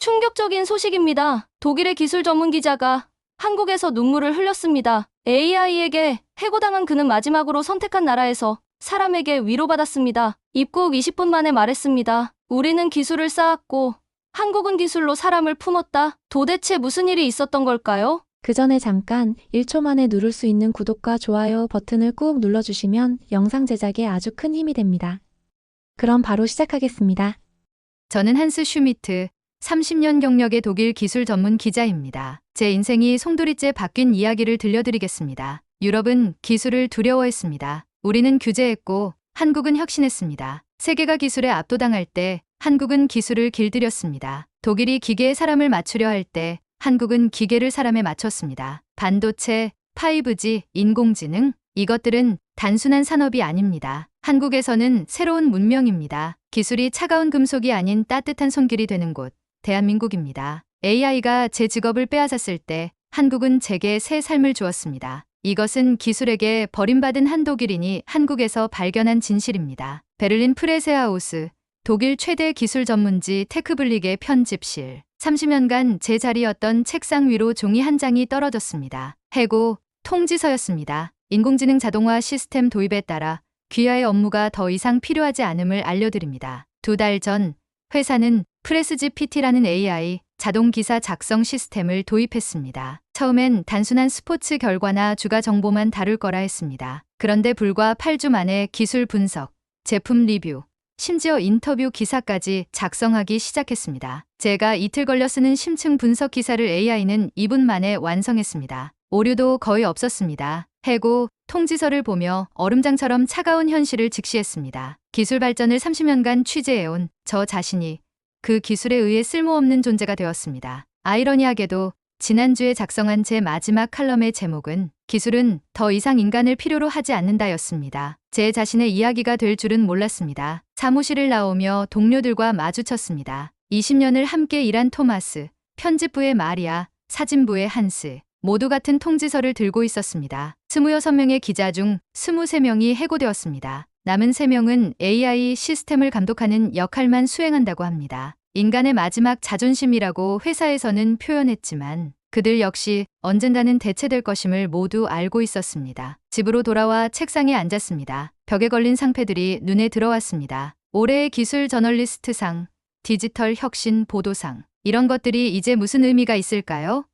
충격적인 소식입니다. 독일의 기술 전문 기자가 한국에서 눈물을 흘렸습니다. AI에게 해고당한 그는 마지막으로 선택한 나라에서 사람에게 위로받았습니다. 입국 20분 만에 말했습니다. 우리는 기술을 쌓았고 한국은 기술로 사람을 품었다. 도대체 무슨 일이 있었던 걸까요? 그 전에 잠깐 1초 만에 누를 수 있는 구독과 좋아요 버튼을 꾹 눌러주시면 영상 제작에 아주 큰 힘이 됩니다. 그럼 바로 시작하겠습니다. 저는 한스 슈미트, 30년 경력의 독일 기술 전문 기자입니다. 제 인생이 송두리째 바뀐 이야기를 들려드리겠습니다. 유럽은 기술을 두려워했습니다. 우리는 규제했고 한국은 혁신했습니다. 세계가 기술에 압도당할 때 한국은 기술을 길들였습니다. 독일이 기계에 사람을 맞추려 할 때 한국은 기계를 사람에 맞췄습니다. 반도체, 5G, 인공지능, 이것들은 단순한 산업이 아닙니다. 한국에서는 새로운 문명입니다. 기술이 차가운 금속이 아닌 따뜻한 손길이 되는 곳, 대한민국입니다. AI가 제 직업을 빼앗았을 때 한국은 제게 새 삶을 주었습니다. 이것은 기술에게 버림받은 한 독일인이 한국에서 발견한 진실입니다. 베를린 프레세하우스, 독일 최대 기술 전문지 테크블릭의 편집실. 30년간 제 자리였던 책상 위로 종이 한 장이 떨어졌습니다. 해고, 통지서였습니다. 인공지능 자동화 시스템 도입에 따라 귀하의 업무가 더 이상 필요하지 않음을 알려드립니다. 두 달 전, 회사는 프레스GPT라는 AI 자동 기사 작성 시스템을 도입했습니다. 처음엔 단순한 스포츠 결과나 주가 정보만 다룰 거라 했습니다. 그런데 불과 8주 만에 기술 분석, 제품 리뷰, 심지어 인터뷰 기사까지 작성하기 시작했습니다. 제가 이틀 걸려 쓰는 심층 분석 기사를 AI는 2분 만에 완성했습니다. 오류도 거의 없었습니다. 해고, 통지서를 보며 얼음장처럼 차가운 현실을 직시했습니다. 기술 발전을 30년간 취재해온 저 자신이 그 기술에 의해 쓸모없는 존재가 되었습니다. 아이러니하게도 지난주에 작성한 제 마지막 칼럼의 제목은 기술은 더 이상 인간을 필요로 하지 않는다였습니다. 제 자신의 이야기가 될 줄은 몰랐습니다. 사무실을 나오며 동료들과 마주쳤습니다. 20년을 함께 일한 토마스, 편집부의 마리아, 사진부의 한스, 모두 같은 통지서를 들고 있었습니다. 26명의 기자 중 23명이 해고되었습니다. 남은 3명은 AI 시스템을 감독하는 역할만 수행한다고 합니다. 인간의 마지막 자존심이라고 회사에서는 표현했지만 그들 역시 언젠가는 대체될 것임을 모두 알고 있었습니다. 집으로 돌아와 책상에 앉았습니다. 벽에 걸린 상패들이 눈에 들어왔습니다. 올해의 기술 저널리스트상, 디지털 혁신 보도상, 이런 것들이 이제 무슨 의미가 있을까요?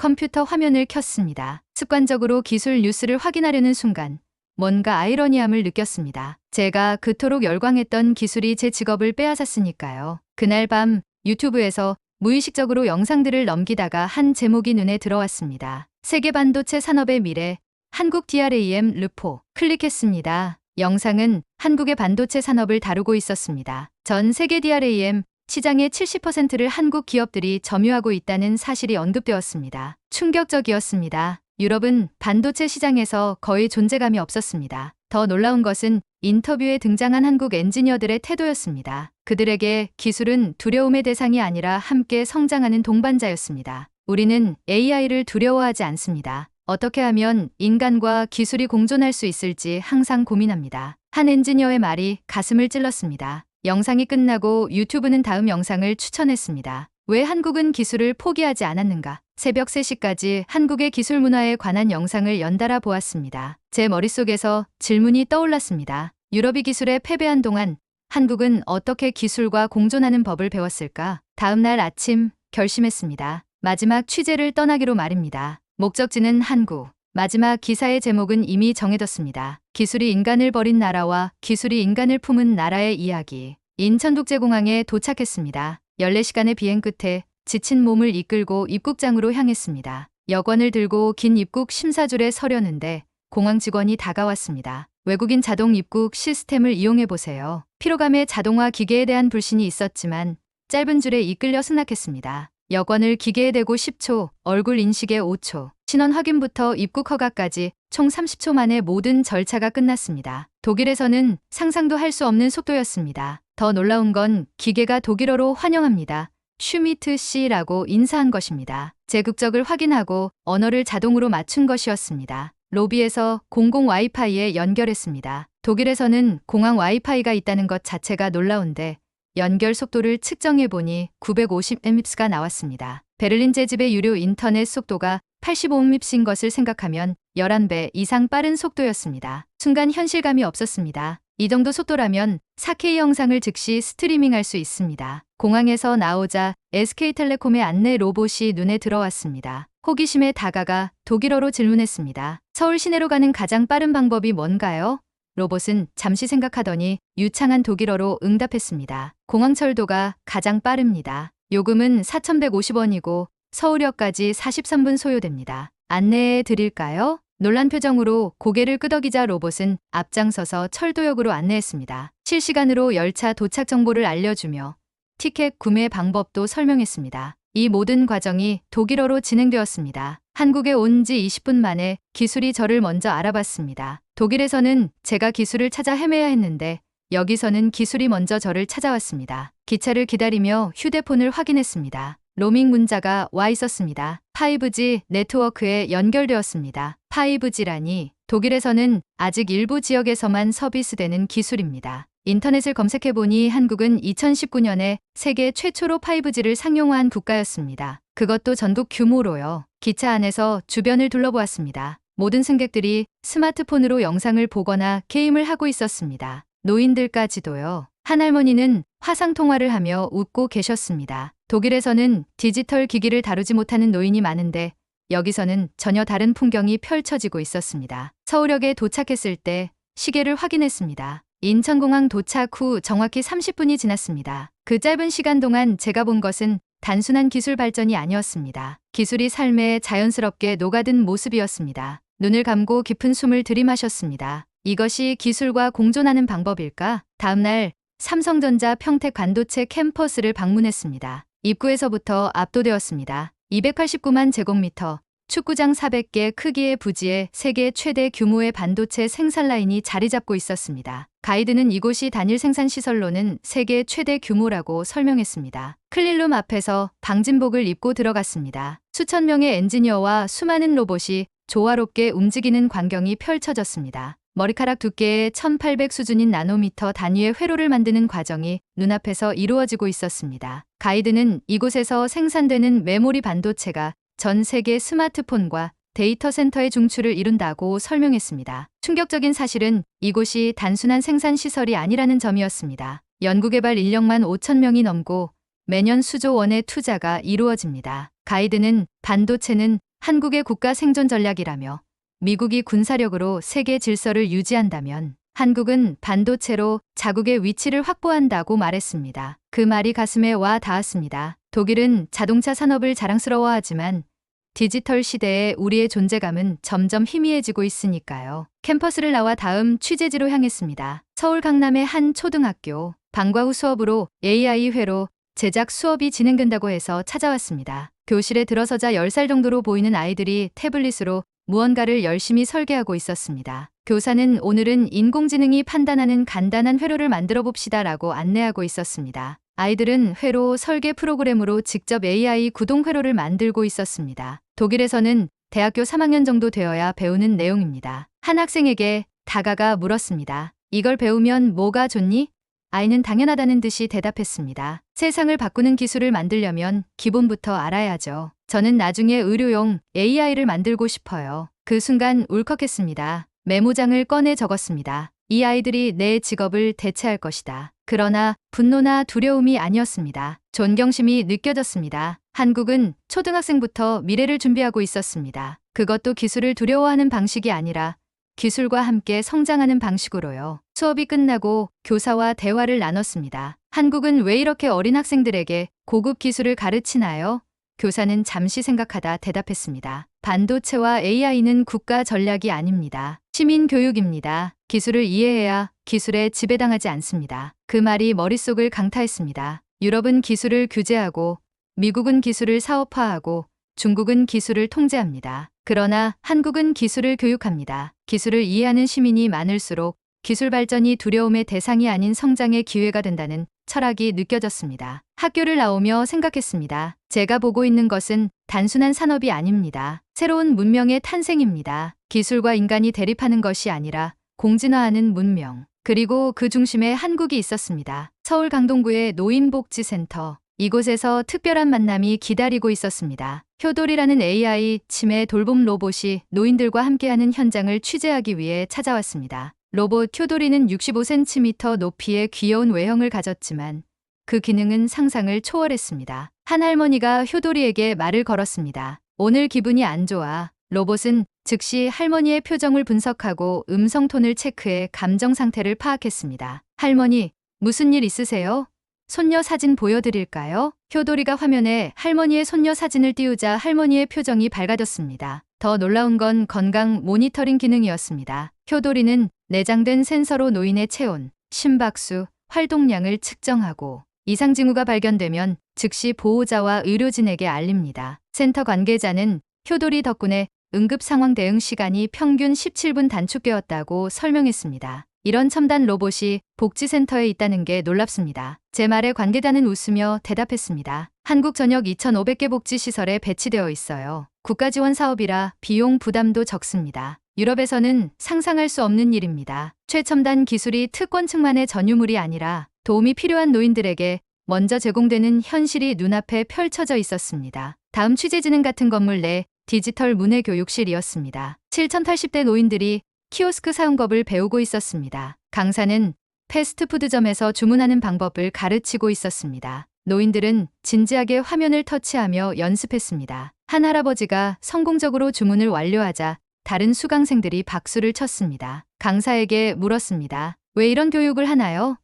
컴퓨터 화면을 켰습니다. 습관적으로 기술 뉴스를 확인하려는 순간 뭔가 아이러니함을 느꼈습니다. 제가 그토록 열광했던 기술이 제 직업을 빼앗았으니까요. 그날 밤 유튜브에서 무의식적으로 영상들을 넘기다가 한 제목이 눈에 들어왔습니다. 세계 반도체 산업의 미래, 한국 DRAM 르포. 클릭했습니다. 영상은 한국의 반도체 산업을 다루고 있었습니다. 전 세계 DRAM 시장의 70%를 한국 기업들이 점유하고 있다는 사실이 언급되었습니다. 충격적이었습니다. 유럽은 반도체 시장에서 거의 존재감이 없었습니다. 더 놀라운 것은 인터뷰에 등장한 한국 엔지니어들의 태도였습니다. 그들에게 기술은 두려움의 대상이 아니라 함께 성장하는 동반자였습니다. 우리는 AI를 두려워하지 않습니다. 어떻게 하면 인간과 기술이 공존할 수 있을지 항상 고민합니다. 한 엔지니어의 말이 가슴을 찔렀습니다. 영상이 끝나고 유튜브는 다음 영상을 추천했습니다. 왜 한국은 기술을 포기하지 않았는가? 새벽 3시까지 한국의 기술 문화에 관한 영상을 연달아 보았습니다. 제 머릿속에서 질문이 떠올랐습니다. 유럽이 기술에 패배한 동안 한국은 어떻게 기술과 공존하는 법을 배웠을까? 다음 날 아침 결심했습니다. 마지막 취재를 떠나기로 말입니다. 목적지는 한국. 마지막 기사의 제목은 이미 정해졌습니다. 기술이 인간을 버린 나라와 기술이 인간을 품은 나라의 이야기. 인천국제공항에 도착했습니다. 14시간의 비행 끝에 지친 몸을 이끌고 입국장으로 향했습니다. 여권을 들고 긴 입국 심사줄에 서려는데 공항 직원이 다가왔습니다. 외국인 자동 입국 시스템을 이용해 보세요. 피로감에 자동화 기계에 대한 불신이 있었지만 짧은 줄에 이끌려 승낙했습니다. 여권을 기계에 대고 10초, 얼굴 인식에 5초, 신원 확인부터 입국 허가까지 총 30초 만에 모든 절차가 끝났습니다. 독일에서는 상상도 할 수 없는 속도였습니다. 더 놀라운 건 기계가 독일어로 환영합니다. 슈미트 씨라고 인사한 것입니다. 제 국적을 확인하고 언어를 자동으로 맞춘 것이었습니다. 로비에서 공공 와이파이에 연결했습니다. 독일에서는 공항 와이파이가 있다는 것 자체가 놀라운데 연결 속도를 측정해 보니 950mbps가 나왔습니다. 베를린 재집의 유료 인터넷 속도가 85mbps인 것을 생각하면 11배 이상 빠른 속도였습니다. 순간 현실감이 없었습니다. 이 정도 속도라면 4K 영상을 즉시 스트리밍할 수 있습니다. 공항에서 나오자 SK텔레콤의 안내 로봇이 눈에 들어왔습니다. 호기심에 다가가 독일어로 질문했습니다. 서울 시내로 가는 가장 빠른 방법이 뭔가요? 로봇은 잠시 생각하더니 유창한 독일어로 응답했습니다. 공항철도가 가장 빠릅니다. 요금은 4,150원이고 서울역까지 43분 소요됩니다. 안내해 드릴까요? 놀란 표정으로 고개를 끄덕이자 로봇은 앞장서서 철도역으로 안내했습니다. 실시간으로 열차 도착 정보를 알려주며 티켓 구매 방법도 설명했습니다. 이 모든 과정이 독일어로 진행되었습니다. 한국에 온 지 20분 만에 기술이 저를 먼저 알아봤습니다. 독일에서는 제가 기술을 찾아 헤매야 했는데 여기서는 기술이 먼저 저를 찾아왔습니다. 기차를 기다리며 휴대폰을 확인했습니다. 로밍 문자가 와 있었습니다. 5G 네트워크에 연결되었습니다. 5G라니 독일에서는 아직 일부 지역에서만 서비스되는 기술입니다. 인터넷을 검색해보니 한국은 2019년에 세계 최초로 5G를 상용화한 국가였습니다. 그것도 전국 규모로요. 기차 안에서 주변을 둘러보았습니다. 모든 승객들이 스마트폰으로 영상을 보거나 게임을 하고 있었습니다. 노인들까지도요. 한 할머니는 화상통화를 하며 웃고 계셨습니다. 독일에서는 디지털 기기를 다루지 못하는 노인이 많은데 여기서는 전혀 다른 풍경이 펼쳐지고 있었습니다. 서울역에 도착했을 때 시계를 확인했습니다. 인천공항 도착 후 정확히 30분이 지났습니다. 그 짧은 시간 동안 제가 본 것은 단순한 기술 발전이 아니었습니다. 기술이 삶에 자연스럽게 녹아든 모습이었습니다. 눈을 감고 깊은 숨을 들이마셨습니다. 이것이 기술과 공존하는 방법일까? 다음날 삼성전자 평택 반도체 캠퍼스를 방문했습니다. 입구에서부터 압도되었습니다. 289만 제곱미터, 축구장 400개 크기의 부지에 세계 최대 규모의 반도체 생산 라인이 자리 잡고 있었습니다. 가이드는 이곳이 단일 생산 시설로는 세계 최대 규모라고 설명했습니다. 클릴룸 앞에서 방진복을 입고 들어갔습니다. 수천 명의 엔지니어와 수많은 로봇이 조화롭게 움직이는 광경이 펼쳐졌습니다. 머리카락 두께의 1800 수준인 나노미터 단위의 회로를 만드는 과정이 눈앞에서 이루어지고 있었습니다. 가이드는 이곳에서 생산되는 메모리 반도체가 전 세계 스마트폰과 데이터 센터의 중추를 이룬다고 설명했습니다. 충격적인 사실은 이곳이 단순한 생산 시설이 아니라는 점이었습니다. 연구개발 인력만 5천 명이 넘고 매년 수조 원의 투자가 이루어집니다. 가이드는 반도체는 한국의 국가 생존 전략이라며 미국이 군사력으로 세계 질서를 유지한다면 한국은 반도체로 자국의 위치를 확보한다고 말했습니다. 그 말이 가슴에 와 닿았습니다. 독일은 자동차 산업을 자랑스러워하지만 디지털 시대에 우리의 존재감은 점점 희미해지고 있으니까요. 캠퍼스를 나와 다음 취재지로 향했습니다. 서울 강남의 한 초등학교 방과 후 수업으로 AI 회로 제작 수업이 진행된다고 해서 찾아왔습니다. 교실에 들어서자 10살 정도로 보이는 아이들이 태블릿으로 무언가를 열심히 설계하고 있었습니다. 교사는 오늘은 인공지능이 판단하는 간단한 회로를 만들어 봅시다 라고 안내하고 있었습니다. 아이들은 회로 설계 프로그램으로 직접 AI 구동 회로를 만들고 있었습니다. 독일에서는 대학교 3학년 정도 되어야 배우는 내용입니다. 한 학생에게 다가가 물었습니다. 이걸 배우면 뭐가 좋니? 아이는 당연하다는 듯이 대답했습니다. 세상을 바꾸는 기술을 만들려면 기본부터 알아야죠. 저는 나중에 의료용 AI를 만들고 싶어요. 그 순간 울컥했습니다. 메모장을 꺼내 적었습니다. 이 아이들이 내 직업을 대체할 것이다. 그러나 분노나 두려움이 아니었습니다. 존경심이 느껴졌습니다. 한국은 초등학생부터 미래를 준비하고 있었습니다. 그것도 기술을 두려워하는 방식이 아니라 기술과 함께 성장하는 방식으로요. 수업이 끝나고 교사와 대화를 나눴습니다. 한국은 왜 이렇게 어린 학생들에게 고급 기술을 가르치나요? 교사는 잠시 생각하다 대답했습니다. 반도체와 AI는 국가 전략이 아닙니다. 시민 교육입니다. 기술을 이해해야 기술에 지배당하지 않습니다. 그 말이 머릿속을 강타했습니다. 유럽은 기술을 규제하고 미국은 기술을 사업화하고 중국은 기술을 통제합니다. 그러나 한국은 기술을 교육합니다. 기술을 이해하는 시민이 많을수록 기술 발전이 두려움의 대상이 아닌 성장의 기회가 된다는 철학이 느껴졌습니다. 학교를 나오며 생각했습니다. 제가 보고 있는 것은 단순한 산업이 아닙니다. 새로운 문명의 탄생입니다. 기술과 인간이 대립하는 것이 아니라 공진화하는 문명. 그리고 그 중심에 한국이 있었습니다. 서울 강동구의 노인복지센터. 이곳에서 특별한 만남이 기다리고 있었습니다. 효돌이라는 AI 치매 돌봄 로봇이 노인들과 함께하는 현장을 취재하기 위해 찾아왔습니다. 로봇 효돌이는 65cm 높이의 귀여운 외형을 가졌지만 그 기능은 상상을 초월했습니다. 한 할머니가 효돌이에게 말을 걸었습니다. 오늘 기분이 안 좋아. 로봇은 즉시 할머니의 표정을 분석하고 음성 톤을 체크해 감정 상태를 파악했습니다. 할머니, 무슨 일 있으세요? 손녀 사진 보여드릴까요? 효돌이가 화면에 할머니의 손녀 사진을 띄우자 할머니의 표정이 밝아졌습니다. 더 놀라운 건 건강 모니터링 기능이었습니다. 효돌이는 내장된 센서로 노인의 체온, 심박수, 활동량을 측정하고 이상 징후가 발견되면 즉시 보호자와 의료진에게 알립니다. 센터 관계자는 효돌이 덕분에 응급 상황 대응 시간이 평균 17분 단축되었다고 설명했습니다. 이런 첨단 로봇이 복지센터에 있다는 게 놀랍습니다. 제 말에 관계자는 웃으며 대답했습니다. 한국 전역 2,500개 복지시설에 배치되어 있어요. 국가 지원 사업이라 비용 부담도 적습니다. 유럽에서는 상상할 수 없는 일입니다. 최첨단 기술이 특권층만의 전유물이 아니라 도움이 필요한 노인들에게 먼저 제공되는 현실이 눈앞에 펼쳐져 있었습니다. 다음 취재진은 같은 건물 내 디지털 문해 교육실이었습니다. 7,080대 노인들이 키오스크 사용법을 배우고 있었습니다. 강사는 패스트푸드점에서 주문하는 방법을 가르치고 있었습니다. 노인들은 진지하게 화면을 터치하며 연습했습니다. 한 할아버지가 성공적으로 주문을 완료하자 다른 수강생들이 박수를 쳤습니다. 강사에게 물었습니다. 왜 이런 교육을 하나요?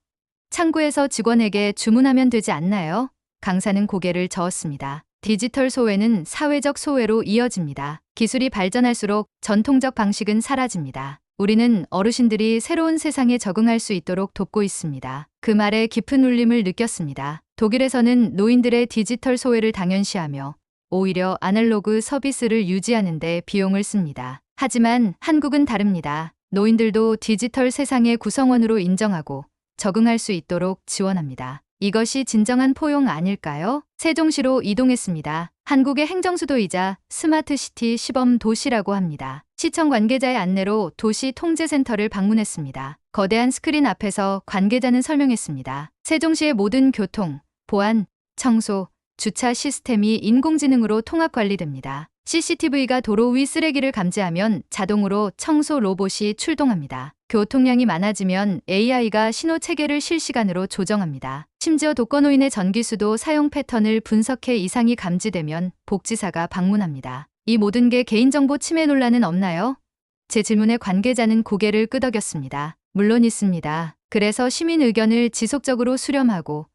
창구에서 직원에게 주문하면 되지 않나요? 강사는 고개를 저었습니다. 디지털 소외는 사회적 소외로 이어집니다. 기술이 발전할수록 전통적 방식은 사라집니다. 우리는 어르신들이 새로운 세상에 적응할 수 있도록 돕고 있습니다. 그 말에 깊은 울림을 느꼈습니다. 독일에서는 노인들의 디지털 소외를 당연시하며 오히려 아날로그 서비스를 유지하는 데 비용을 씁니다. 하지만 한국은 다릅니다. 노인들도 디지털 세상의 구성원으로 인정하고 적응할 수 있도록 지원합니다. 이것이 진정한 포용 아닐까요? 세종시로 이동했습니다. 한국의 행정수도이자 스마트시티 시범 도시라고 합니다. 시청 관계자의 안내로 도시 통제센터를 방문했습니다. 거대한 스크린 앞에서 관계자는 설명했습니다. 세종시의 모든 교통, 보안, 청소, 주차 시스템이 인공지능으로 통합 관리됩니다. CCTV가 도로 위 쓰레기를 감지하면 자동으로 청소 로봇이 출동합니다. 교통량이 많아지면 AI가 신호 체계를 실시간으로 조정합니다. 심지어 독거노인의 전기수도 사용 패턴을 분석해 이상이 감지되면 복지사가 방문합니다. 이 모든 게 개인정보 침해 논란은 없나요? 제 질문에 관계자는 고개를 끄덕였습니다. 물론 있습니다. 그래서 시민 의견을 지속적으로 수렴하고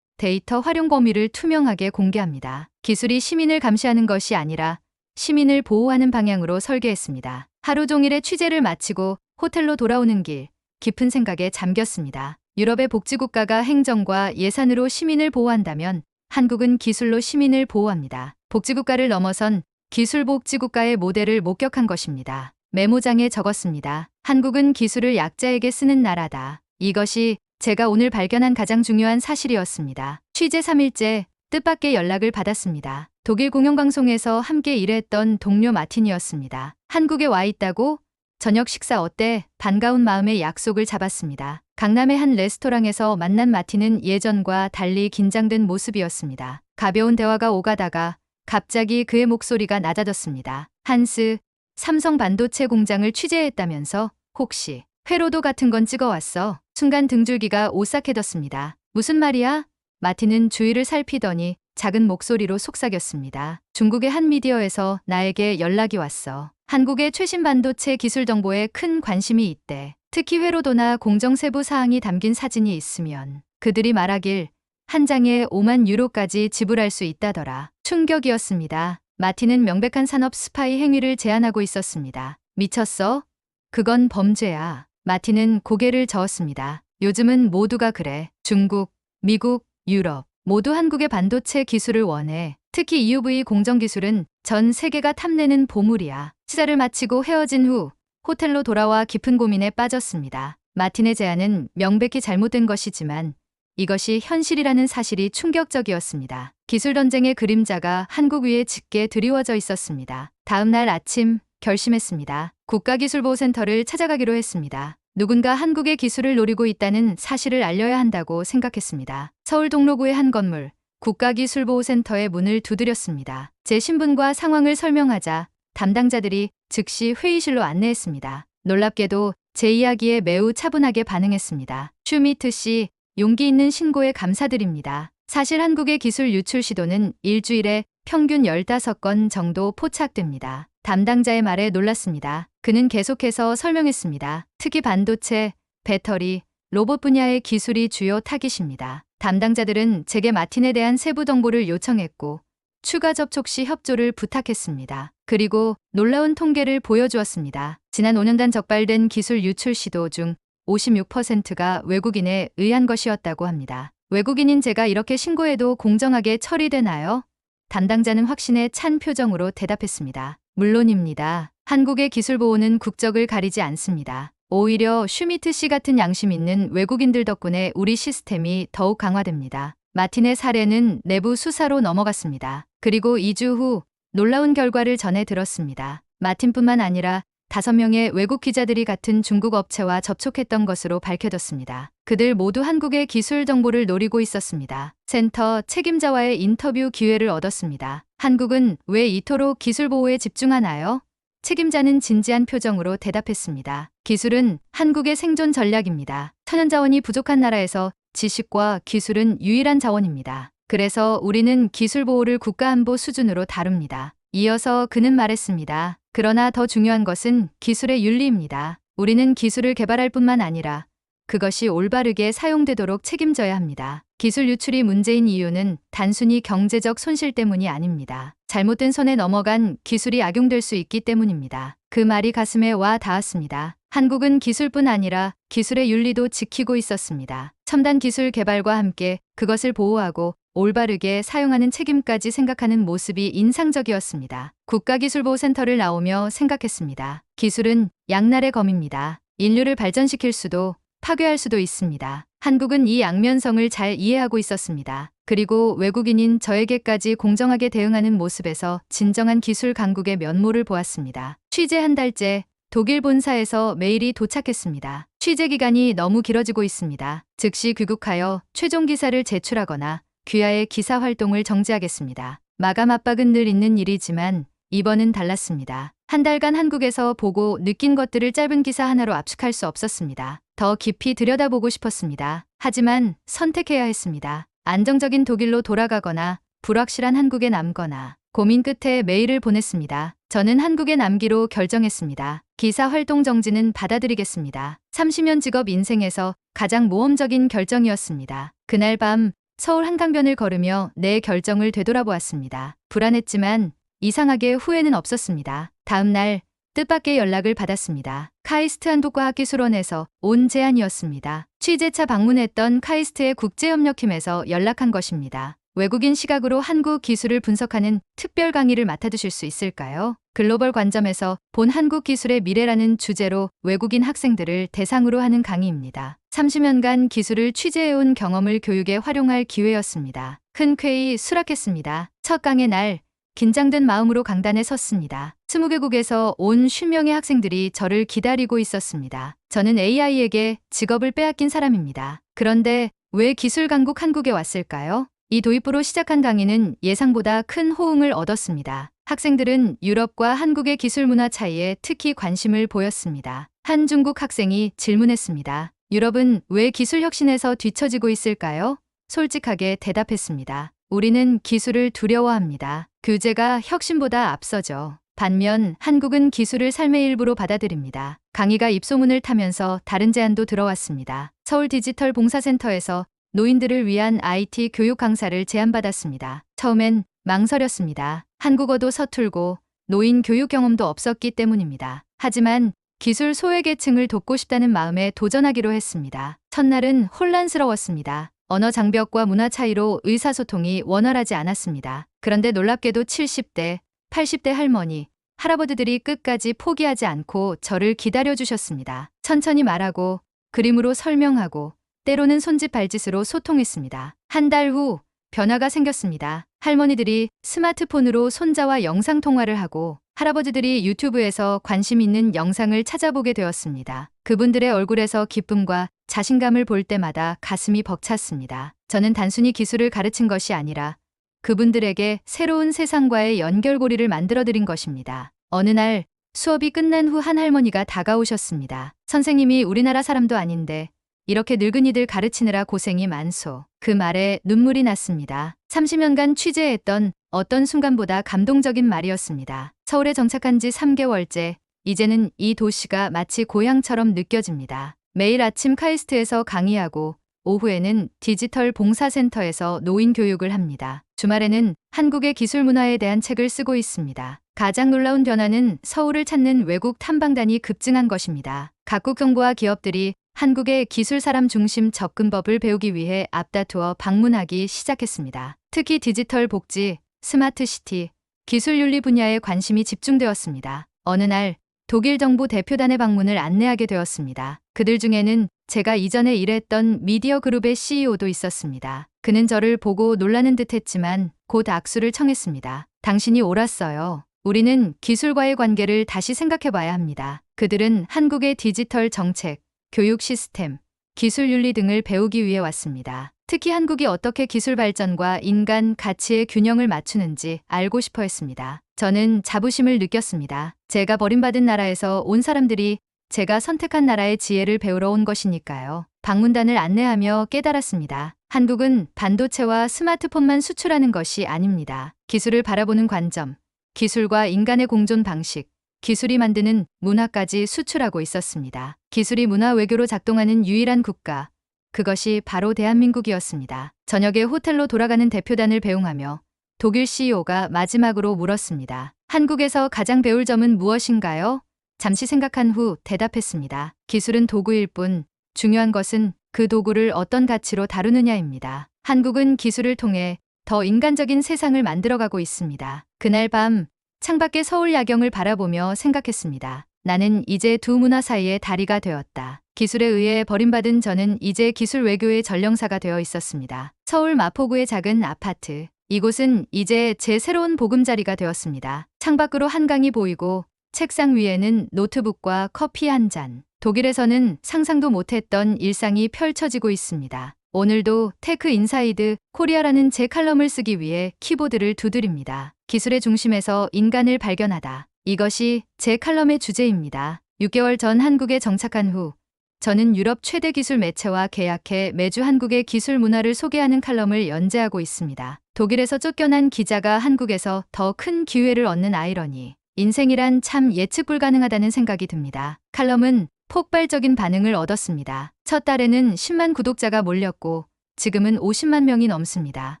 데이터 활용 범위를 투명하게 공개합니다. 기술이 시민을 감시하는 것이 아니라 시민을 보호하는 방향으로 설계했습니다. 하루 종일의 취재를 마치고 호텔로 돌아오는 길, 깊은 생각에 잠겼습니다. 유럽의 복지국가가 행정과 예산으로 시민을 보호한다면 한국은 기술로 시민을 보호합니다. 복지국가를 넘어선 기술복지국가의 모델을 목격한 것입니다. 메모장에 적었습니다. 한국은 기술을 약자에게 쓰는 나라다. 이것이 제가 오늘 발견한 가장 중요한 사실이었습니다. 취재 3일째 뜻밖의 연락을 받았습니다. 독일 공영방송에서 함께 일했던 동료 마틴이었습니다. 한국에 와 있다고? 저녁 식사 어때? 반가운 마음에 약속을 잡았습니다. 강남의 한 레스토랑에서 만난 마틴은 예전과 달리 긴장된 모습이었습니다. 가벼운 대화가 오가다가 갑자기 그의 목소리가 낮아졌습니다. 한스, 삼성 반도체 공장을 취재했다면서 혹시 회로도 같은 건 찍어왔어? 순간 등줄기가 오싹해졌습니다. 무슨 말이야? 마틴은 주위를 살피더니 작은 목소리로 속삭였습니다. 중국의 한 미디어에서 나에게 연락이 왔어. 한국의 최신 반도체 기술 정보에 큰 관심이 있대. 특히 회로도나 공정 세부 사항이 담긴 사진이 있으면 그들이 말하길 한 장에 5만 유로까지 지불할 수 있다더라. 충격이었습니다. 마틴은 명백한 산업 스파이 행위를 제안하고 있었습니다. 미쳤어? 그건 범죄야. 마틴은 고개를 저었습니다. 요즘은 모두가 그래. 중국, 미국, 유럽 모두 한국의 반도체 기술을 원해. 특히 EUV 공정 기술은 전 세계가 탐내는 보물이야. 시사를 마치고 헤어진 후 호텔로 돌아와 깊은 고민에 빠졌습니다. 마틴의 제안은 명백히 잘못된 것이지만 이것이 현실이라는 사실이 충격적이었습니다. 기술 전쟁의 그림자가 한국 위에 짙게 드리워져 있었습니다. 다음 날 아침 결심했습니다. 국가기술보호센터를 찾아가기로 했습니다. 누군가 한국의 기술을 노리고 있다는 사실을 알려야 한다고 생각했습니다. 서울 동로구의 한 건물, 국가기술보호센터의 문을 두드렸습니다. 제 신분과 상황을 설명하자 담당자들이 즉시 회의실로 안내했습니다. 놀랍게도 제 이야기에 매우 차분하게 반응했습니다. 슈미트 씨, 용기 있는 신고에 감사드립니다. 사실 한국의 기술 유출 시도는 일주일에 평균 15건 정도 포착됩니다. 담당자의 말에 놀랐습니다. 그는 계속해서 설명했습니다. 특히 반도체, 배터리, 로봇 분야의 기술이 주요 타깃입니다. 담당자들은 제게 마틴에 대한 세부 정보를 요청했고 추가 접촉 시 협조를 부탁했습니다. 그리고 놀라운 통계를 보여주었습니다. 지난 5년간 적발된 기술 유출 시도 중 56%가 외국인에 의한 것이었다고 합니다. 외국인인 제가 이렇게 신고해도 공정하게 처리되나요? 담당자는 확신에 찬 표정으로 대답했습니다. 물론입니다. 한국의 기술 보호는 국적을 가리지 않습니다. 오히려 슈미트 씨 같은 양심 있는 외국인들 덕분에 우리 시스템이 더욱 강화됩니다. 마틴의 사례는 내부 수사로 넘어갔습니다. 그리고 2주 후 놀라운 결과를 전해 들었습니다. 마틴뿐만 아니라 5명의 외국 기자들이 같은 중국 업체와 접촉했던 것으로 밝혀졌습니다. 그들 모두 한국의 기술 정보를 노리고 있었습니다. 센터 책임자와의 인터뷰 기회를 얻었습니다. 한국은 왜 이토록 기술 보호에 집중하나요? 책임자는 진지한 표정으로 대답했습니다. 기술은 한국의 생존 전략입니다. 천연자원이 부족한 나라에서 지식과 기술은 유일한 자원입니다. 그래서 우리는 기술 보호를 국가안보 수준으로 다룹니다. 이어서 그는 말했습니다. 그러나 더 중요한 것은 기술의 윤리입니다. 우리는 기술을 개발할 뿐만 아니라 그것이 올바르게 사용되도록 책임져야 합니다. 기술 유출이 문제인 이유는 단순히 경제적 손실 때문이 아닙니다. 잘못된 손에 넘어간 기술이 악용될 수 있기 때문입니다. 그 말이 가슴에 와 닿았습니다. 한국은 기술뿐 아니라 기술의 윤리도 지키고 있었습니다. 첨단 기술 개발과 함께 그것을 보호하고 올바르게 사용하는 책임까지 생각하는 모습이 인상적이었습니다. 국가기술보호센터를 나오며 생각했습니다. 기술은 양날의 검입니다. 인류를 발전시킬 수도 파괴할 수도 있습니다. 한국은 이 양면성을 잘 이해하고 있었습니다. 그리고 외국인인 저에게까지 공정하게 대응하는 모습에서 진정한 기술 강국의 면모를 보았습니다. 취재 한 달째 독일 본사에서 메일이 도착했습니다. 취재 기간이 너무 길어지고 있습니다. 즉시 귀국하여 최종 기사를 제출하거나 귀하의 기사 활동을 정지하겠습니다. 마감 압박은 늘 있는 일이지만 이번은 달랐습니다. 한 달간 한국에서 보고 느낀 것들을 짧은 기사 하나로 압축할 수 없었습니다. 더 깊이 들여다보고 싶었습니다. 하지만 선택해야 했습니다. 안정적인 독일로 돌아가거나 불확실한 한국에 남거나 고민 끝에 메일을 보냈습니다. 저는 한국에 남기로 결정했습니다. 기사 활동 정지는 받아들이겠습니다. 30년 직업 인생에서 가장 모험적인 결정이었습니다. 그날 밤 서울 한강변을 걸으며 내 결정을 되돌아보았습니다. 불안했지만 이상하게 후회는 없었습니다. 다음 날 뜻밖의 연락을 받았습니다. 카이스트 한국과 학기술원에서 온 제안이었습니다. 취재차 방문했던 카이스트의 국제협력팀에서 연락한 것입니다. 외국인 시각으로 한국 기술을 분석하는 특별 강의를 맡아주실 수 있을까요? 글로벌 관점에서 본 한국 기술의 미래라는 주제로 외국인 학생들을 대상으로 하는 강의입니다. 30년간 기술을 취재해온 경험을 교육에 활용할 기회였습니다. 흔쾌히 수락했습니다. 첫 강의 날 긴장된 마음으로 강단에 섰습니다. 20개국에서 온 10명의 학생들이 저를 기다리고 있었습니다. 저는 AI에게 직업을 빼앗긴 사람입니다. 그런데 왜 기술 강국 한국에 왔을까요? 이 도입부로 시작한 강의는 예상보다 큰 호응을 얻었습니다. 학생들은 유럽과 한국의 기술 문화 차이에 특히 관심을 보였습니다. 한 중국 학생이 질문했습니다. 유럽은 왜 기술 혁신에서 뒤처지고 있을까요? 솔직하게 대답했습니다. 우리는 기술을 두려워합니다. 규제가 혁신보다 앞서죠. 반면 한국은 기술을 삶의 일부로 받아들입니다. 강의가 입소문을 타면서 다른 제안도 들어왔습니다. 서울 디지털 봉사센터에서 노인들을 위한 IT 교육 강사를 제안받았습니다. 처음엔 망설였습니다. 한국어도 서툴고 노인 교육 경험도 없었기 때문입니다. 하지만 기술 소외계층을 돕고 싶다는 마음에 도전하기로 했습니다. 첫날은 혼란스러웠습니다. 언어 장벽과 문화 차이로 의사소통이 원활하지 않았습니다. 그런데 놀랍게도 70대, 80대 할머니, 할아버지들이 끝까지 포기하지 않고 저를 기다려 주셨습니다. 천천히 말하고 그림으로 설명하고 때로는 손짓 발짓으로 소통했습니다. 한 달 후 변화가 생겼습니다. 할머니들이 스마트폰으로 손자와 영상 통화를 하고 할아버지들이 유튜브에서 관심 있는 영상을 찾아보게 되었습니다. 그분들의 얼굴에서 기쁨과 자신감을 볼 때마다 가슴이 벅찼습니다. 저는 단순히 기술을 가르친 것이 아니라 그분들에게 새로운 세상과의 연결고리를 만들어드린 것입니다. 어느 날 수업이 끝난 후 한 할머니가 다가오셨습니다. 선생님이 우리나라 사람도 아닌데 이렇게 늙은이들 가르치느라 고생이 많소. 그 말에 눈물이 났습니다. 30년간 취재했던 어떤 순간보다 감동적인 말이었습니다. 서울에 정착한 지 3개월째, 이제는 이 도시가 마치 고향처럼 느껴집니다. 매일 아침 카이스트에서 강의하고 오후에는 디지털 봉사센터에서 노인 교육을 합니다. 주말에는 한국의 기술 문화에 대한 책을 쓰고 있습니다. 가장 놀라운 변화는 서울을 찾는 외국 탐방단이 급증한 것입니다. 각국 정부와 기업들이 한국의 기술 사람 중심 접근법을 배우기 위해 앞다투어 방문하기 시작했습니다. 특히 디지털 복지, 스마트 시티, 기술 윤리 분야에 관심이 집중되었습니다. 어느 날 독일 정부 대표단의 방문을 안내하게 되었습니다. 그들 중에는 제가 이전에 일했던 미디어 그룹의 CEO도 있었습니다. 그는 저를 보고 놀라는 듯 했지만 곧 악수를 청했습니다. 당신이 옳았어요. 우리는 기술과의 관계를 다시 생각해 봐야 합니다. 그들은 한국의 디지털 정책, 교육 시스템, 기술 윤리 등을 배우기 위해 왔습니다. 특히 한국이 어떻게 기술 발전과 인간 가치의 균형을 맞추는지 알고 싶어 했습니다. 저는 자부심을 느꼈습니다. 제가 버림받은 나라에서 온 사람들이 제가 선택한 나라의 지혜를 배우러 온 것이니까요. 방문단을 안내하며 깨달았습니다. 한국은 반도체와 스마트폰만 수출하는 것이 아닙니다. 기술을 바라보는 관점, 기술과 인간의 공존 방식, 기술이 만드는 문화까지 수출하고 있었습니다. 기술이 문화 외교로 작동하는 유일한 국가, 그것이 바로 대한민국이었습니다. 저녁에 호텔로 돌아가는 대표단을 배웅하며 독일 CEO가 마지막으로 물었습니다. 한국에서 가장 배울 점은 무엇인가요? 잠시 생각한 후 대답했습니다. 기술은 도구일 뿐 중요한 것은 그 도구를 어떤 가치로 다루느냐입니다. 한국은 기술을 통해 더 인간적인 세상을 만들어가고 있습니다. 그날 밤 창밖의 서울 야경을 바라보며 생각했습니다. 나는 이제 두 문화 사이의 다리가 되었다. 기술에 의해 버림받은 저는 이제 기술 외교의 전령사가 되어 있었습니다. 서울 마포구의 작은 아파트. 이곳은 이제 제 새로운 보금자리가 되었습니다. 창밖으로 한강이 보이고 책상 위에는 노트북과 커피 한 잔. 독일에서는 상상도 못했던 일상이 펼쳐지고 있습니다. 오늘도 테크 인사이드 코리아라는 제 칼럼을 쓰기 위해 키보드를 두드립니다. 기술의 중심에서 인간을 발견하다. 이것이 제 칼럼의 주제입니다. 6개월 전 한국에 정착한 후 저는 유럽 최대 기술 매체와 계약해 매주 한국의 기술 문화를 소개하는 칼럼을 연재하고 있습니다. 독일에서 쫓겨난 기자가 한국에서 더 큰 기회를 얻는 아이러니. 인생이란 참 예측 불가능하다는 생각이 듭니다. 칼럼은 폭발적인 반응을 얻었습니다. 첫 달에는 10만 구독자가 몰렸고 지금은 50만 명이 넘습니다.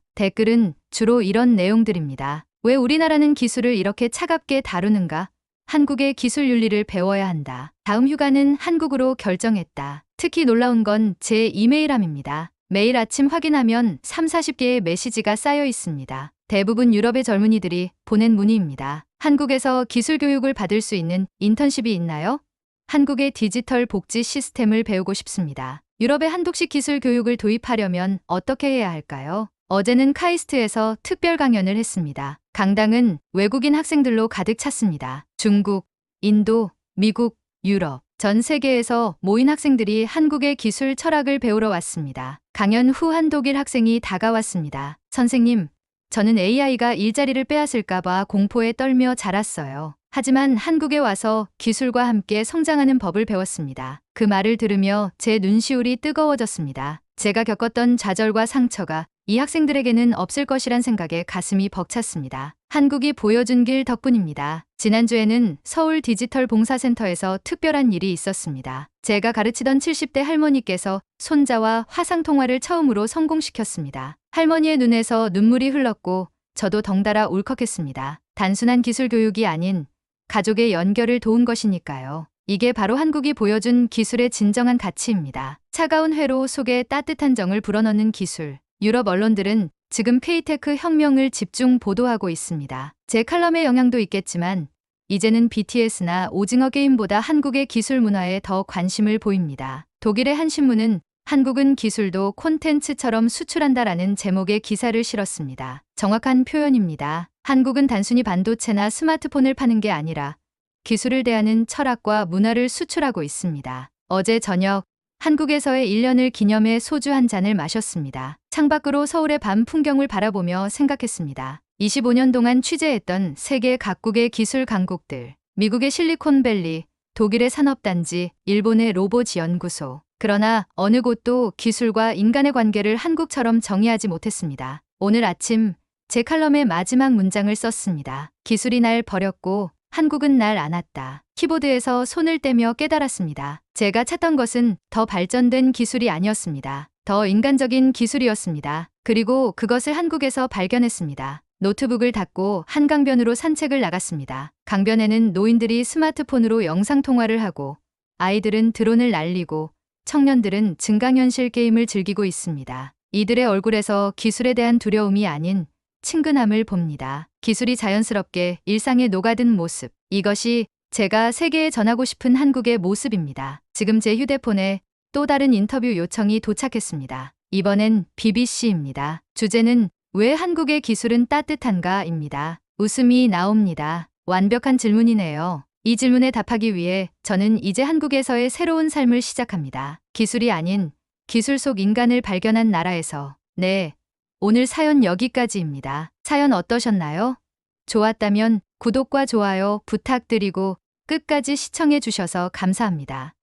댓글은 주로 이런 내용들입니다. 왜 우리나라는 기술을 이렇게 차갑게 다루는가? 한국의 기술 윤리를 배워야 한다. 다음 휴가는 한국으로 결정했다. 특히 놀라운 건 제 이메일함입니다. 매일 아침 확인하면 3, 40개의 메시지가 쌓여 있습니다. 대부분 유럽의 젊은이들이 보낸 문의입니다. 한국에서 기술 교육을 받을 수 있는 인턴십이 있나요? 한국의 디지털 복지 시스템을 배우고 싶습니다. 유럽의 한국식 기술 교육을 도입하려면 어떻게 해야 할까요? 어제는 카이스트에서 특별 강연을 했습니다. 강당은 외국인 학생들로 가득 찼습니다. 중국, 인도, 미국, 유럽, 전 세계에서 모인 학생들이 한국의 기술 철학을 배우러 왔습니다. 강연 후 한 독일 학생이 다가왔습니다. 선생님, 저는 AI가 일자리를 빼앗을까봐 공포에 떨며 자랐어요. 하지만 한국에 와서 기술과 함께 성장하는 법을 배웠습니다. 그 말을 들으며 제 눈시울이 뜨거워졌습니다. 제가 겪었던 좌절과 상처가 이 학생들에게는 없을 것이란 생각에 가슴이 벅찼습니다. 한국이 보여준 길 덕분입니다. 지난주에는 서울 디지털 봉사센터에서 특별한 일이 있었습니다. 제가 가르치던 70대 할머니께서 손자와 화상통화를 처음으로 성공시켰습니다. 할머니의 눈에서 눈물이 흘렀고 저도 덩달아 울컥했습니다. 단순한 기술 교육이 아닌 가족의 연결을 도운 것이니까요. 이게 바로 한국이 보여준 기술의 진정한 가치입니다. 차가운 회로 속에 따뜻한 정을 불어넣는 기술. 유럽 언론들은 지금 K테크 혁명을 집중 보도하고 있습니다. 제 칼럼의 영향도 있겠지만 이제는 BTS나 오징어 게임보다 한국의 기술 문화에 더 관심을 보입니다. 독일의 한 신문은 한국은 기술도 콘텐츠처럼 수출한다라는 제목의 기사를 실었습니다. 정확한 표현입니다. 한국은 단순히 반도체나 스마트폰을 파는 게 아니라 기술을 대하는 철학과 문화를 수출하고 있습니다. 어제 저녁 한국에서의 1년을 기념해 소주 한 잔을 마셨습니다. 창밖으로 서울의 밤 풍경을 바라보며 생각했습니다. 25년 동안 취재했던 세계 각국의 기술 강국들, 미국의 실리콘밸리, 독일의 산업단지, 일본의 로봇 연구소. 그러나 어느 곳도 기술과 인간의 관계를 한국처럼 정의하지 못했습니다. 오늘 아침 제 칼럼의 마지막 문장을 썼습니다. 기술이 날 버렸고 한국은 날 안았다. 키보드에서 손을 떼며 깨달았습니다. 제가 찾던 것은 더 발전된 기술이 아니었습니다. 더 인간적인 기술이었습니다. 그리고 그것을 한국에서 발견했습니다. 노트북을 닫고 한강변으로 산책을 나갔습니다. 강변에는 노인들이 스마트폰으로 영상통화를 하고 아이들은 드론을 날리고 청년들은 증강현실 게임을 즐기고 있습니다. 이들의 얼굴에서 기술에 대한 두려움이 아닌 친근함을 봅니다. 기술이 자연스럽게 일상에 녹아든 모습. 이것이 제가 세계에 전하고 싶은 한국의 모습입니다. 지금 제 휴대폰에 또 다른 인터뷰 요청이 도착했습니다. 이번엔 BBC입니다. 주제는 왜 한국의 기술은 따뜻한가입니다. 웃음이 나옵니다. 완벽한 질문이네요. 이 질문에 답하기 위해 저는 이제 한국에서의 새로운 삶을 시작합니다. 기술이 아닌 기술 속 인간을 발견한 나라에서. 네. 오늘 사연 여기까지입니다. 사연 어떠셨나요? 좋았다면 구독과 좋아요 부탁드리고 끝까지 시청해 주셔서 감사합니다.